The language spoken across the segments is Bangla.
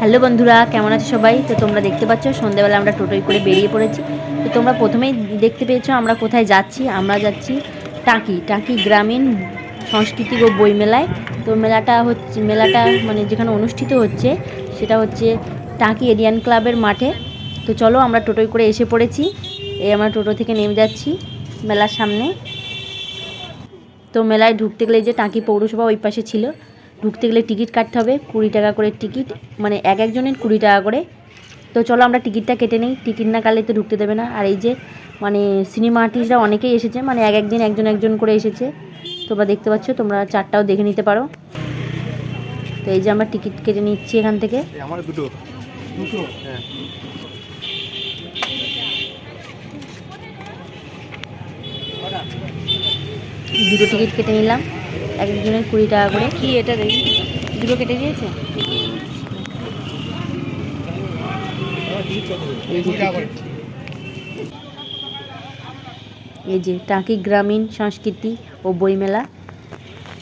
হ্যালো বন্ধুরা, কেমন আছো সবাই? তো তোমরা দেখতে পাচ্ছ, সন্ধ্যাবেলা আমরা টোটোয় করে বেরিয়ে পড়েছি। তো তোমরা প্রথমেই দেখতে পেয়েছ আমরা কোথায় যাচ্ছি। আমরা যাচ্ছি টাকি। টাকি গ্রামীণ সাংস্কৃতিক ও বই মেলায় তো মেলাটা হচ্ছে, মেলাটা মানে যেখানে অনুষ্ঠিত হচ্ছে, সেটা হচ্ছে টাকি এরিয়ান ক্লাবের মাঠে। তো চলো আমরা টোটোয় করে এসে পড়েছি। এই আমরা টোটো থেকে নেমে যাচ্ছি মেলার সামনে। তো মেলায় ঢুকতে গেলে যে টাকি পৌরসভা ওই পাশে ছিল, ঢুকতে গেলে টিকিট কাটতে হবে, কুড়ি টাকা করে টিকিট মানে এক একজনের কুড়ি টাকা করে। তো চলো আমরা টিকিটটা কেটে নিই, টিকিট না কাটলে তো ঢুকতে দেবে না। আর এই যে মানে সিনেমা আর্টিস্টরা অনেকেই এসেছে মানে এক একদিন একজন একজন করে এসেছে। তোমরা দেখতে পাচ্ছ, তোমরা চারটাও দেখে নিতে পারো। তো এই যে আমরা টিকিট কেটে নিচ্ছি এখান থেকে। আমার দুটো। দুটো? হ্যাঁ। দুটো টিকিট কেটে নিলাম। এক একজনের কুড়ি টাকা করে। কি এটা দেখি দুটো কেটে দিয়েছে? এই যে টাকি গ্রামীণ সংস্কৃতি ও বইমেলা।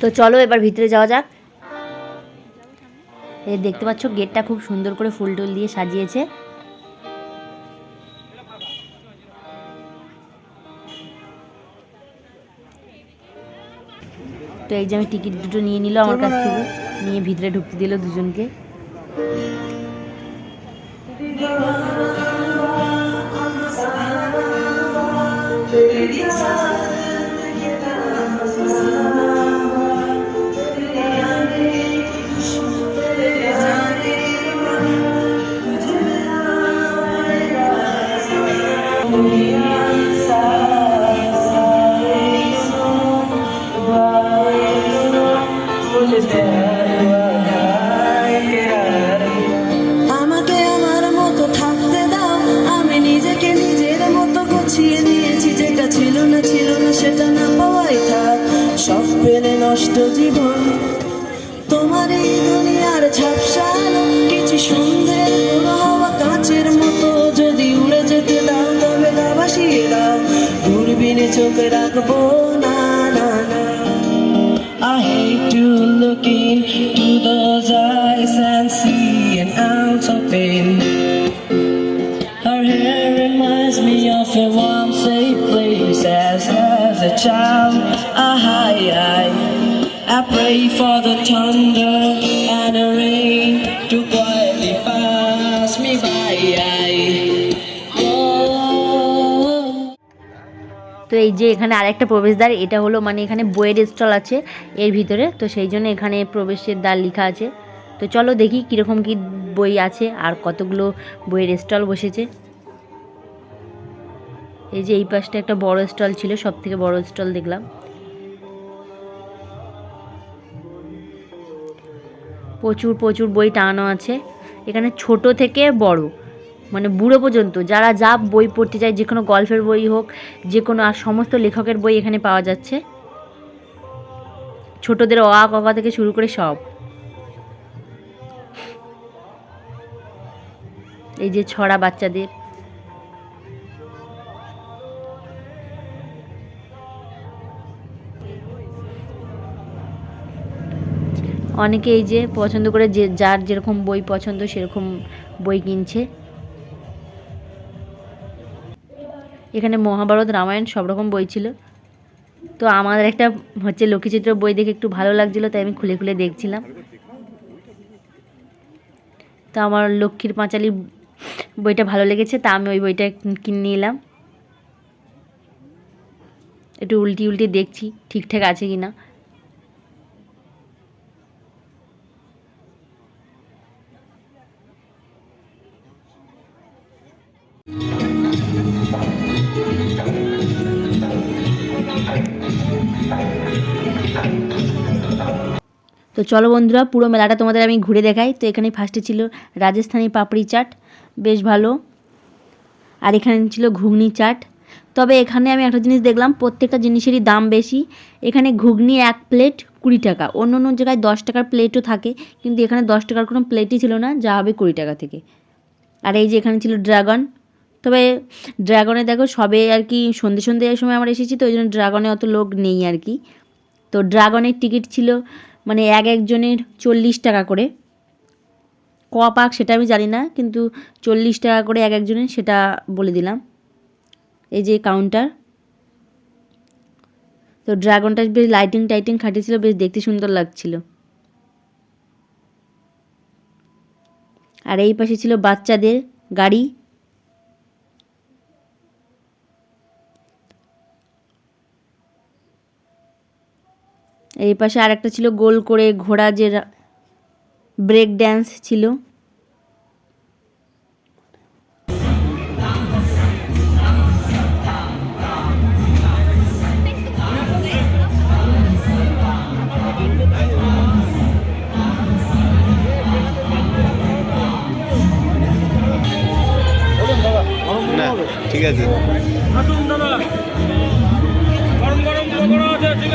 তো চলো এবার ভিতরে যাওয়া যাক। দেখতে পাচ্ছ, গেটটা খুব সুন্দর করে ফুল টুল দিয়ে সাজিয়েছে। তো এই যে আমি টিকিট দুটো নিয়ে নিল আমার কাছ থেকে, নিয়ে ভিতরে ঢুকতে দিল দুজনকে। পেলে নষ্ট জীবন তোমার এই দুনিয়ার ঝাপসালো কিছু সন্ধ্যের পুরো হওয়া কাঁচের মতো যদি উড়ে যেতে দাও তবে গা ভাসিয়ে দাও দূরবীনে চোখে রাখব না না না I hate to look into those eyes and see an ounce of pain. Her hair reminds me of a warm, safe place as, as a child. Pray for the thunder and the rain to quietly pass me by. তো এই যে এখানে আরেকটা প্রবেশদ্বার, এটা হলো মানে এখানে বইয়ের স্টল আছে এর ভিতরে। তো সেই জন্য এখানে প্রবেশের দ্বার লেখা আছে। তো চলো দেখি কীরকম কী বই আছে আর কতগুলো বইয়ের স্টল বসেছে। এই যে এই পাশটা একটা বড় স্টল ছিল সব থেকে বড় স্টল দেখলাম। প্রচুর প্রচুর বই টাঙানো আছে। এখানে ছোট থেকে বড় মানে বুড়ো পর্যন্ত। যারা যা বই পড়তে চায় যে কোনো গল্পের বই হোক যে কোনো আর সমস্ত লেখকের বই এখানে পাওয়া যাচ্ছে। ছোটদের অ আ ক খ থেকে শুরু করে সব। এই যে ছড়া বাচ্চাদের। অনেকে এই যে পছন্দ করে যে, যার যেরকম বই পছন্দ, সেরকম বই কিনছে। এখানে মহাভারত, রামায়ণ সব রকম বই ছিল। তো আমাদের একটা হচ্ছে লক্ষ্মীচিত্র বই দেখে একটু ভালো লাগছিল, তাই আমি খুলে খুলে দেখছিলাম। তো আমার লক্ষ্মীর পাঁচালী বইটা ভালো লেগেছে, তা আমি ওই বইটা কিনে নিলাম। একটু উল্টি উল্টি দেখছি, ঠিকঠাক আছে কি না তো চলো বন্ধুরা, পুরো মেলাটা তোমাদের আমি ঘুরে দেখাই। তো এখানে ফার্স্টে ছিল রাজস্থানি পাপড়ি চাট, বেশ ভালো। আর এখানে ছিল ঘুগনি চাট। তবে এখানে আমি একটা জিনিস দেখলাম, প্রত্যেকটা জিনিসেরই দাম বেশি। এখানে ঘুগনি এক প্লেট কুড়ি টাকা। অন্য অন্য জায়গায় দশ টাকার প্লেটও থাকে, কিন্তু এখানে দশ টাকার কোনো প্লেটই ছিল না, যা হবে কুড়ি টাকা থেকে। আর এই যে এখানে ছিল ড্রাগন তবে ড্রাগনে দেখো সবে আর কি সন্ধে সন্ধে এই সময় আমরা এসেছি তো, ওই জন্য ড্রাগনে অত লোক নেই আর কি। তো ড্রাগনের টিকিট ছিল মানে এক একজনের চল্লিশ টাকা করে। ক পাক সেটা আমি জানি না, কিন্তু চল্লিশ টাকা করে এক একজনের সেটা বলে দিলাম। এই যে কাউন্টার তো ড্রাগনটা বেশ লাইটিং টাইটিং খাটিয়েছিল বেশ দেখতে সুন্দর লাগছিল। আর এই পাশে ছিল বাচ্চাদের গাড়ি। এই পাশে আরেকটা ছিল গোল করে ঘোড়া যে ব্রেক ড্যান্স ছিল। ঠিক আছে।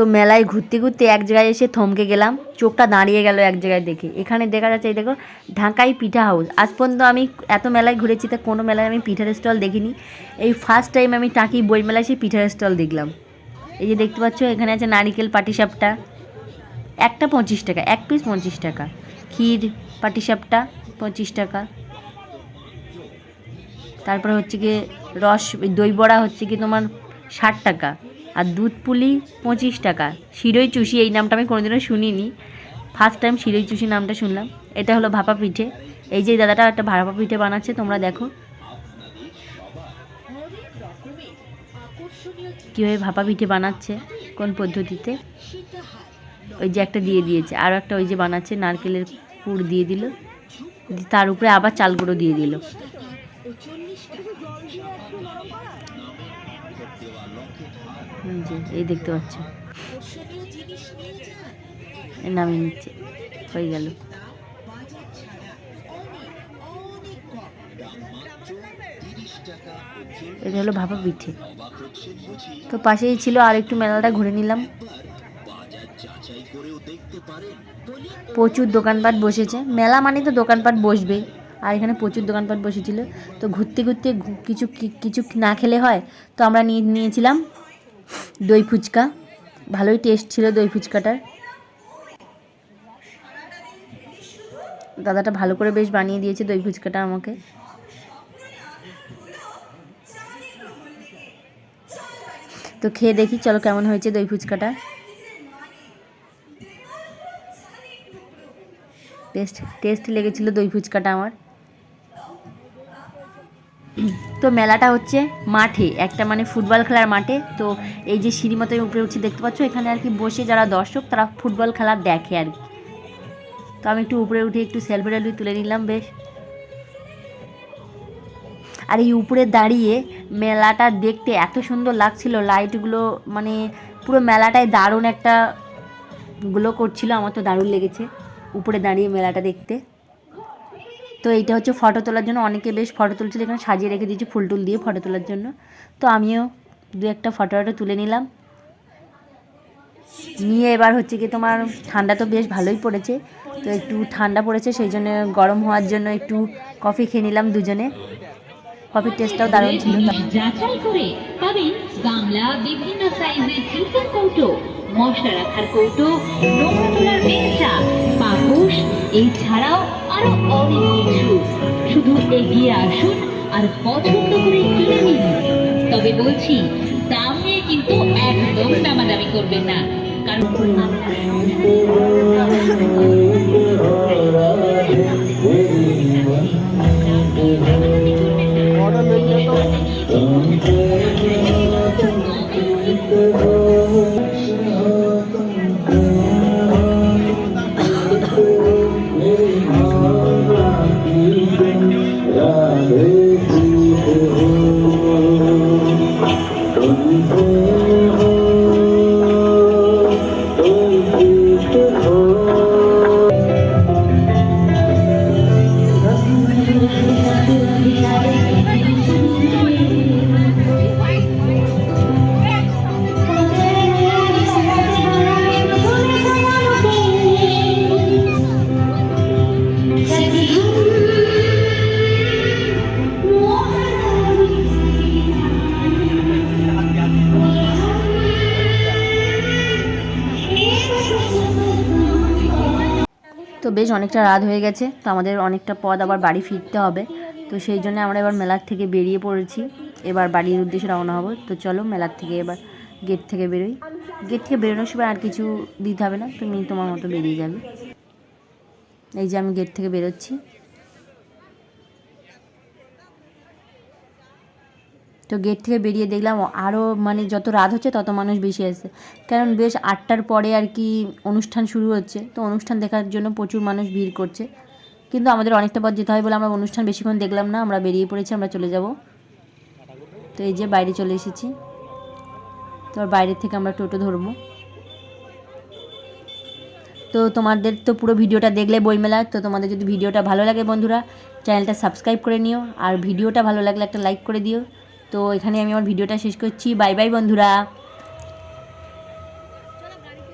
তো মেলায় ঘুরতে ঘুরতে এক জায়গায় এসে থমকে গেলাম। চোখটা দাঁড়িয়ে গেল এক জায়গায় দেখে। এখানে দেখা যাচ্ছে, এই দেখো, ঢাকাই পিঠা হাউস। আজ পর্যন্ত আমি এত মেলায় ঘুরেছি, তা কোনো মেলায় আমি পিঠার স্টল দেখিনি। এই ফার্স্ট টাইম আমি টাকি বই মেলায় সেই পিঠার স্টল দেখলাম। এই যে দেখতে পাচ্ছ, এখানে আছে নারিকেল পাটিসাপটা একটা পঁচিশ টাকা, এক পিস পঁচিশ টাকা। ক্ষীর পাটিসাপটা পঁচিশ টাকা। তারপরে হচ্ছে গিয়ে রস, দই বড়া হচ্ছে কি তোমার ষাট টাকা। আর দুধ পুলি পঁচিশ টাকা। শিরই চুষি, এই নামটা আমি কোনোদিনও শুনিনি। ফার্স্ট টাইম শিরই চুষি নামটা শুনলাম। এটা হলো ভাপা পিঠে। এই যে দাদাটা একটা ভাপা পিঠে বানাচ্ছে, তোমরা দেখো। কীভাবে ভাপা পিঠে বানাচ্ছে, কোন পদ্ধতিতে। ওই যে একটা দিয়ে দিয়েছে। আরও একটা ওই যে বানাচ্ছে, নারকেলের পুর দিয়ে দিল। তার উপরে আবার চাল গুঁড়ো দিয়ে দিল। এই যে, এই দেখতে পাচ্ছ। নামিয়ে নিচ্ছে, হয়ে গেল। এটা হলো ভাপা পিঠে। তো পাশেই ছিল আর একটু মেলাটা ঘুরে নিলাম। প্রচুর দোকানপাট বসেছে। মেলা মানে তো দোকানপাট বসবেই আর এখানে প্রচুর দোকানপাট বসেছিল। তো ঘুরতে ঘুরতে কিছু কিছু না খেলে হয়, তো আমরা নিয়ে নিয়েছিলাম। দই ফুচকা। ভালোই টেস্ট ছিল দই ফুচকাটার। দাদাটা ভালো করে বেশ বানিয়ে দিয়েছে দই ফুচকাটা আমাকে। তো খেয়ে দেখি, চলো কেমন হয়েছে দই ফুচকাটা। টেস্ট টেস্ট লেগেছিল দই ফুচকাটা আমার। তো মেলাটা হচ্ছে মাঠে, একটা মানে ফুটবল খেলার মাঠে। তো এই যে সিঁড়ি মতো উপরে উঠছে, দেখতে পাচ্ছ? এখানে আর কি বসে যারা দর্শক, তারা ফুটবল খেলা দেখে আর কি। তো আমি একটু উপরে উঠে একটু সেলফি টেলফি তুলে নিলাম, বেশ। আর এই উপরে দাঁড়িয়ে মেলাটা দেখতে এত সুন্দর লাগছিল, লাইটগুলো মানে পুরো মেলাটায় দারুণ একটা গুলো করছিল, আমার তো দারুণ লেগেছে। উপরে দাঁড়িয়ে মেলাটা দেখতে। তো এইটা হচ্ছে ফটো তোলার জন্য অনেকে বেশ ফটো তুলছিল। এখানে সাজিয়ে রেখে দিয়েছি ফুল টুল দিয়ে ফটো তোলার জন্য। তো আমিও দু একটা ফটো টটো তুলে নিলাম। নিয়ে এবার হচ্ছে কি তোমার ঠান্ডা তো বেশ ভালোই পড়েছে। তো একটু ঠান্ডা পড়েছে, সেই জন্য গরম হওয়ার জন্য একটু কফি খেয়ে নিলাম দুজনে। কফির টেস্টটাও দারুণ ছিল। মশলা রাখার কৌটো নোংরা তোলার বেঞ্চা পাপোশ এছাড়াও আরও অনেক কিছু শুধু এগিয়ে আসুন আর পছন্দ করে কিনে নিন। তবে বলছি, দাম নিয়ে কিন্তু একদম দামাদামি করবেন না। কারণ বেশ অনেকটা রাত হয়ে গেছে, তো আমাদের অনেকটা পথ আবার বাড়ি ফিরতে হবে। তো সেই জন্য আমরা এবার মেলার থেকে বেরিয়ে পড়েছি। এবার বাড়ির উদ্দেশ্যে রওনা হব। তো চলো মেলার থেকে এবার গেট থেকে বেরোই। গেট থেকে বেরোনোর সময় আর কিছু দিতে হবে না, তুমি তোমার মতো বেরিয়ে যাবে। এই যে আমি গেট থেকে বেরোচ্ছি। তো গেট থেকে বেরিয়ে দেখলাম আরও মানে যত রাত হচ্ছে তত মানুষ বেশি আসছে কারণ বেশ আটটার পরে আর কি অনুষ্ঠান শুরু হচ্ছে। তো অনুষ্ঠান দেখার জন্য প্রচুর মানুষ ভিড় করছে। কিন্তু আমাদের অনেকটা পথ যেতে হয় বলে আমরা অনুষ্ঠান বেশিক্ষণ দেখলাম না। আমরা বেরিয়ে পড়েছি, আমরা চলে যাব। তো এই যে বাইরে চলে এসেছি। তো বাইরে থেকে আমরা টোটো ধরবো। তো তোমাদের তো পুরো ভিডিওটা দেখলে বইমেলা। তো তোমাদের যদি ভিডিওটা ভালো লাগে বন্ধুরা, চ্যানেলটা সাবস্ক্রাইব করে নিও। আর ভিডিওটা ভালো লাগলে একটা লাইক করে দিও। তো এখানে আমি আমার ভিডিওটা শেষ করছি। বাই বাই বন্ধুরা।